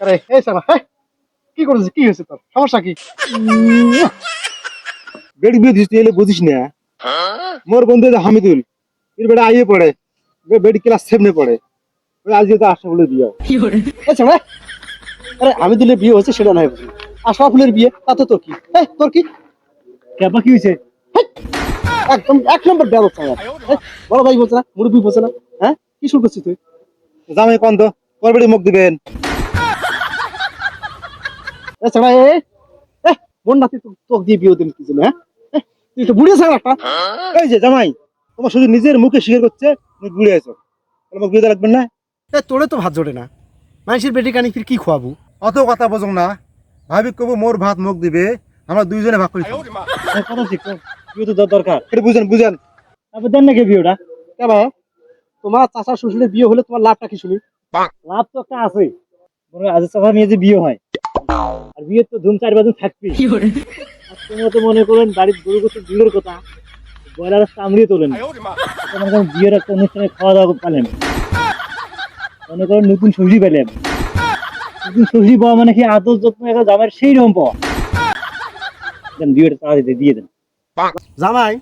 আরে এই সারা হ্যাঁ? কি করেছিস? কি হয়েছে তোর? সমস্যা কি? বেড়ি বিয়ে দিস তুই এলে বুঝিস না। মোর বন্ধু যে হামিদুল এর বেড়া আইয়ে পড়ে। বে- বেড়ি ক্লাস সেভেনে পড়ে। আজকে তো আসা বলে বিয়ে এই সারা আরে আমি দিলে বিয়ে হচ্ছে সেটা নয় বুঝলি। আশা ফুলের বিয়ে তাতে তোর কি? এই তোর কি? কেবা কি হয়েছে? একদম এক নম্বর ব্যবস্থা বড় ভাই বলছে না মুরব্বী বলছে না হ্যাঁ? কি শুরু করছিস তুই? জামাই কন তো মুখ দিবেন। এছাড়া এ বোন নাতি তোকে দিয়ে বিয়ে দিন কিছু হ্যাঁ? এ, তুই তো বুড়িয়ে থাক একটা। এই যে জামাই তোমার শুধু নিজের মুখে স্বীকার করছে তুমি বুড়ে আছো। তাহলে মুখ বিয়ে লাগবেন না। তোরে তো ভাত জোটে না। মানুষের বেটি কানি ফির কি খোয়াবো? অত কথা বোঝো না। ভাবি কবু মোর ভাত মুখ দিবে আমরা দুইজনে ভাগ করি। কথা ঠিক বিয়ে তো দর- দরকার। এটা বুঝেন বুঝেন। তারপর দেন নাকি বিয়েটা? তোমার চাচার শ্বশুরের বিয়ে হলে তোমার লাভটা কি শুনি? লাভ তো একটা আছে আজ চাষা নিয়ে যে বিয়ে হয় আর বিয়ে তো ধুম চার বাজুন থাকবি তোমরা তো মনে করেন বাড়ির গরু করতে দূরের কথা ব্রয়লার কামড়িয়ে তোলেন। বিয়ের একটা অনুষ্ঠানে খাওয়া দাওয়া পেলেন। মনে করেন নতুন সবজি পেলেন। নতুন সবজি পাওয়া মানে কি আদর যত্ন একটা জামার সেই রকম পাওয়া। দেন তাড়াতাড়ি দিয়ে দেন। জামাই,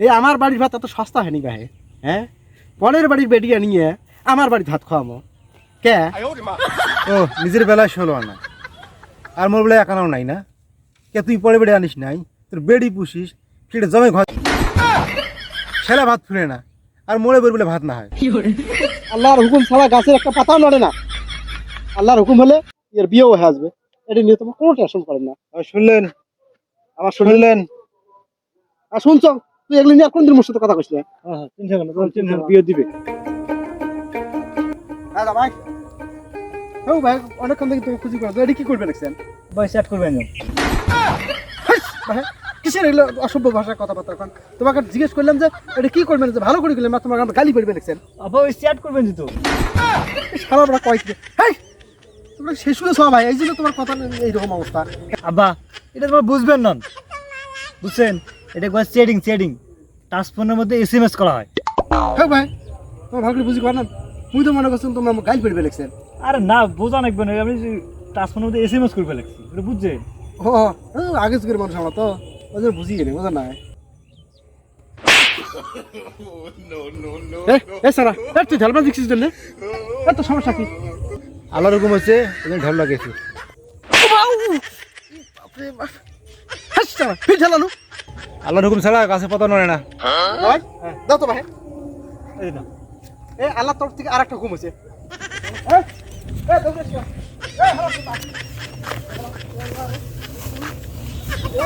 এই আমার বাড়ির ভাত এত সস্তা হয়নি গায়ে হ্যাঁ? পরের বাড়ির বেটিয়া নিয়ে আমার বাড়ির ভাত খাওয়ামো। কে? ও, নিজের বেলায় ষোলো আনা আর মোর বেলায় একানাও নাই না। কে, তুই পরে বেড়ে আনিস নাই? তোর বেড়ি পুষিস, সেটা জমে ঘর ছেলে ভাত ফুলে না। আর মোড়ে বের বলে ভাত না হয়। আল্লাহর হুকুম ছাড়া গাছের একটা পাতাও নড়ে না। আল্লাহর হুকুম হলে এর বিয়েও হয়ে আসবে। এটা নিয়ে তোমার কোনো টেনশন করেন না। শুনলেন? আমার শুনলেন? আর শুনছ? তুই এগুলো নিয়ে কোনদিন মোর সাথে কথা কইস না। বিয়ে দিবে। হ্যাঁ জামাই ও ভাই অনেকক্ষণ থেকে তুমি খুঁজি করো। এটা কি করবে দেখছেন? ভাই সেট করবেন। ভাই কিসের এগুলো অসভ্য ভাষায় কথাবার্তা? এখন তোমাকে জিজ্ঞেস করলাম যে এটা কি করবেন? যে ভালো করে গেলেন না তোমাকে গালি করবে দেখছেন? আবার ওই করবেন তো। সারা বড় কয়েক হ্যাঁ তোমরা শেষ শুনেছ ভাই এই জন্য তোমার কথা এইরকম অবস্থা। আব্বা এটা তোমার বুঝবেন না বুঝছেন? এটা কয় চেডিং চেডিং টাচ ফোনের মধ্যে এস এম এস করা হয়। হ্যাঁ ভাই তোমার ভালো করে বুঝি পার না? তুই তো মনে করছেন তোমরা গাইল করবে দেখছেন। আরে না বোঝা নাকবে না। আমি টাচ ফোনের মধ্যে এস এম এস করবে এটা বুঝছেন? ও আগে মানুষ আমরা তো। জন্য বুঝি গেলে বোঝা নাই এ সারা এ তুই ঝালমা দিচ্ছিস জন্য? এত সমস্যা কি? আল্লাহ রকম হচ্ছে ওদের ঢাল লাগিয়েছি। হাস সারা ফির ঝালালু আল্লাহ রকম ছাড়া গাছে পাতা নড়ে না। দাও তো ভাই। এই না এ আল্লাহ তরফ থেকে আর একটা ঘুম হয়েছে এ, এ, এসো।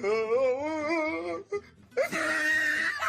এ, হালা ফুটা।